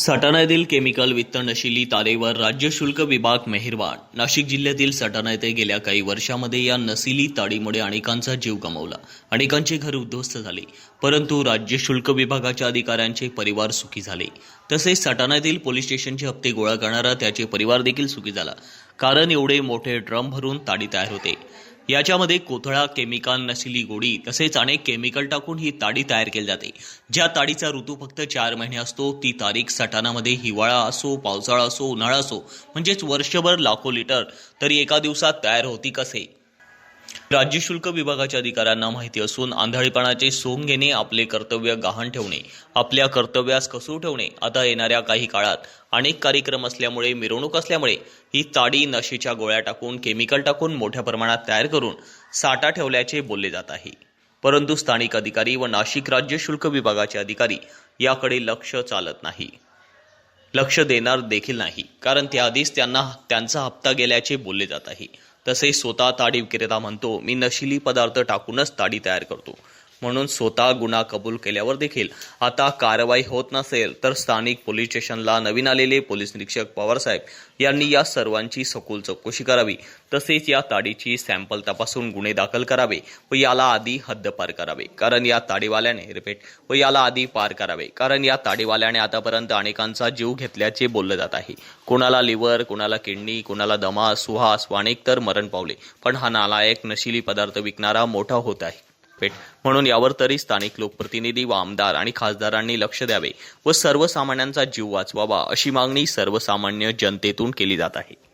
सटाणा येथील केमिकल वित्त नशिली तारेवर राज्य शुल्क विभाग मेहरबान. नाशिक जिल्ह्यातील सटाणा येथे गेल्या काही वर्षामध्ये या नसिली ताडीमुळे अनेकांचा जीव गमावला. अनेकांचे घर उद्ध्वस्त झाले. परंतु राज्य शुल्क विभागाच्या अधिकाऱ्यांचे परिवार सुखी झाले. तसेच सटाणा येथील पोलीस स्टेशनचे हप्ते गोळा करणारा त्याचे परिवार देखील सुखी झाला. कारण एवढे मोठे ड्रम भरून ताडी तयार होते. याच्यामध्ये कोथळा केमिकल नशिली गोडी तसेच अनेक केमिकल टाकून ही ताडी तयार केली जाते. ज्या ताडीचा ऋतू फक्त चार महिने असतो ती तारीख सटाणामध्ये हिवाळा असो पावसाळा असो उन्हाळा असो म्हणजेच वर्षभर लाखो लिटर तरी एका दिवसात तयार होती कसे? राज्य शुल्क विभागाच्या अधिकाऱ्यांना माहिती असून आंधळीपणाचे सोंग घेणे आपले कर्तव्य गहाण ठेवणे आपल्या कर्तव्यास कसू ठेवणे आता येणाऱ्या काही काळात अनेक कार्यक्रम असल्यामुळे मिरवणूक असल्यामुळे ही ताडी नशेच्या गोळ्या टाकून केमिकल टाकून मोठ्या प्रमाणात तयार करून साठा ठेवल्याचे बोलले जात आहे. परंतु स्थानिक अधिकारी व नाशिक राज्य शुल्क विभागाचे अधिकारी याकडे लक्ष चालत नाही. लक्ष देणार देखील नाही. कारण त्याआधीच त्यांना त्यांचा हप्ता गेल्याचे बोलले जात आहे. तसेच स्वतः ताडी विक्रेता म्हणतो मी नशिली पदार्थ टाकूनच ताडी तयार करतो. म्हणून स्वतः गुन्हा कबूल केल्यावर देखील आता कारवाई होत नसेल तर स्थानिक पोलीस स्टेशनला नवीन आलेले पोलीस निरीक्षक पवारसाहेब यांनी या सर्वांची सखोल चौकशी करावी. तसेच या ताडीची सॅम्पल तपासून गुन्हे दाखल करावे व याला आधी हद्दपार करावे. कारण या ताडीवाल्याने रिपीट व याला आधी पार करावे. कारण या ताडीवाल्याने आतापर्यंत अनेकांचा जीव घेतल्याचे बोलले जात आहे. कोणाला लिव्हर कोणाला किडनी कोणाला दमा सुहास व अनेक तर मरण पावले. पण हा नालायक नशिली पदार्थ विकणारा मोठा होत आहे. पेठ म्हणून यावर तरी स्थानिक लोकप्रतिनिधी व आमदार आणि खासदारांनी लक्ष द्यावे व सर्वसामान्यांचा जीव वाचवावा अशी मागणी सर्वसामान्य जनतेतून केली जात आहे.